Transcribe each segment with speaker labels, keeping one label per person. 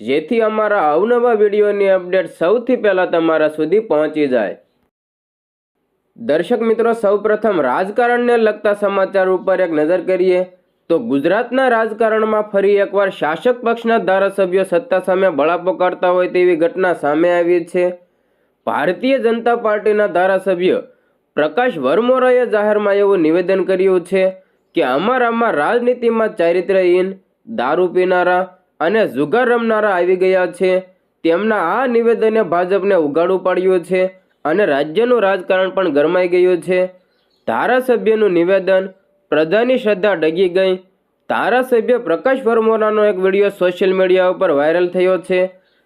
Speaker 1: જેથી અમારા અવનવા વિડીયોની અપડેટ સૌથી પહેલાં તમારા સુધી પહોંચી જાય. દર્શક મિત્રો, સૌપ્રથમ રાજકારણને લગતા સમાચાર ઉપર એક નજર કરીએ. તો ગુજરાતના રાજકારણમાં ફરી એકવાર શાસક પક્ષના ધારાસભ્યો સત્તા સામે બળાપો કરતા હોય તેવી ઘટના સામે આવી છે. ભારતીય જનતા પાર્ટીના ધારાસભ્ય પ્રકાશ વર્મોરાએ જાહેરમાં એવું નિવેદન કર્યું છે કે, અમારામાં રાજનીતિમાં ચારિત્રહીન દારૂ પીનારા અને જુગાર રમનારા આવી ગયા છે. તેમના આ નિવેદને ભાજપને ઉગાડું પાડ્યું છે અને રાજ્યનું રાજકારણ પણ ગરમાઈ ગયું છે. ધારાસભ્યનું નિવેદન, પ્રજાની શ્રદ્ધા ડગી ગઈ. ધારાસભ્ય પ્રકાશ વર્મોરાનો એક વીડિયો સોશિયલ મીડિયા ઉપર વાયરલ થયો છે.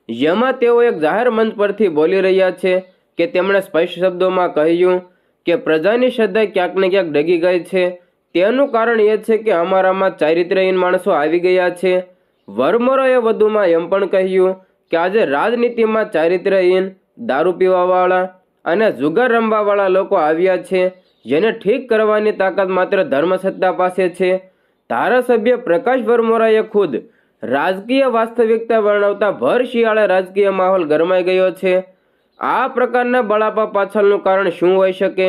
Speaker 1: જેમાં તેઓ એક જાહેર મંચ પરથી બોલી રહ્યા છે કે તેમણે સ્પષ્ટ શબ્દોમાં કહ્યું કે પ્રજાની શ્રદ્ધા ક્યાંક ને ક્યાંક ડગી ગઈ છે. તેનું કારણ એ છે કે અમારામાં ચારિત્રહીન માણસો આવી ગયા છે. વરમોરાએ વધુમાં એમ પણ કહ્યું કે આજે રાજનીતિમાં ચારિત્રહીન દારૂ પીવાવાળા અને જુગાર રમવાવાળા લોકો આવ્યા છે, જેને ઠીક કરવાની તાકાત માત્ર ધર્મસત્તા પાસે છે. ધારાસભ્ય પ્રકાશ વરમોરાએ ખુદ રાજકીય વાસ્તવિકતા વર્ણવતા ભર શિયાળે રાજકીય માહોલ ગરમાઈ ગયો છે. આ પ્રકારના બળાપા પાછળનું કારણ શું હોઈ શકે?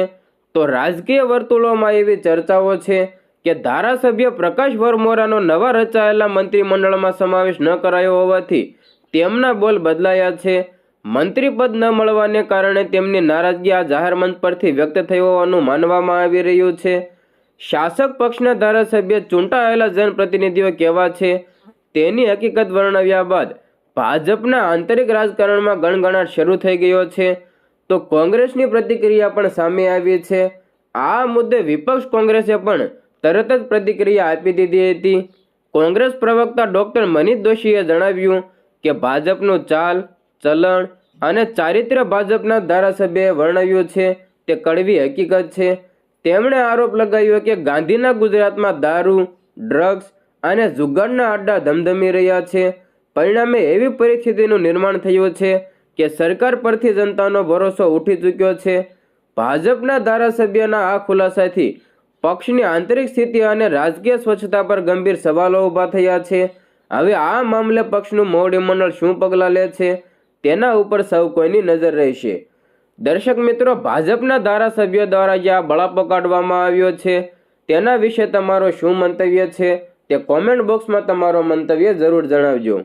Speaker 1: તો રાજકીય વર્તુળોમાં એવી ચર્ચાઓ છે કે ધારાસભ્ય પ્રકાશ વરમોરાનો નવા રચાયેલા મંત્રીમંડળમાં સમાવેશ ન કરાયો હોવાથી તેમના બોલ બદલાયા છે. મંત્રીપદ ન મળવાને કારણે તેમની નારાજગી આ જાહેર મંચ પરથી વ્યક્ત થઈ હોવાનું માનવામાં આવી રહ્યું છે. શાસક પક્ષના ધારાસભ્ય ચૂંટાયેલા જનપ્રતિનિધિઓ કેવા છે? તેની હકીકત વર્ણવ્યા બાદ ભાજપના આંતરિક રાજકારણમાં ગણગણાટ શરૂ થઈ ગયો છે. તો કોંગ્રેસની પ્રતિક્રિયા પણ સામે આવી છે. આ મુદ્દે વિપક્ષ કોંગ્રેસે પણ તરત જ પ્રતિક્રિયા આપી દીધી હતી. કોંગ્રેસ પ્રવક્તા ડોક્ટર મનીષ દોશીએ જણાવ્યું કે ભાજપનું ચાલ, ચલણ અને ચારિત્ર્ય ભાજપના ધારાસભ્યએ વર્ણવ્યું છે. તે કડવી હકીકત છે. તેમણે આરોપ લગાવ્યો કે ગાંધીના ગુજરાતમાં દારૂ, ડ્રગ્સ અને જુગારના અડ્ડા ધમધમી રહ્યા છે. પરિણામે એવી પરિસ્થિતિનું નિર્માણ થયું છે કે સરકાર પરથી જનતાનો ભરોસો ઉઠી ચૂક્યો છે. ભાજપના ધારાસભ્યના આ ખુલાસાથી પક્ષની આંતરિક સ્થિતિ અને રાજકીય સ્વચ્છતા પર ગંભીર સવાલો ઊભા થયા છે. હવે આ મામલે પક્ષનું મોવડી મંડળ શું પગલાં લે છે તેના ઉપર સૌ કોઈની નજર રહેશે. દર્શક મિત્રો, ભાજપના ધારાસભ્યો દ્વારા જે આ બળાપો કાઢવામાં આવ્યો છે તેના વિશે તમારો શું મંતવ્ય છે તે કોમેન્ટ બોક્સમાં તમારો મંતવ્ય જરૂર જણાવજો.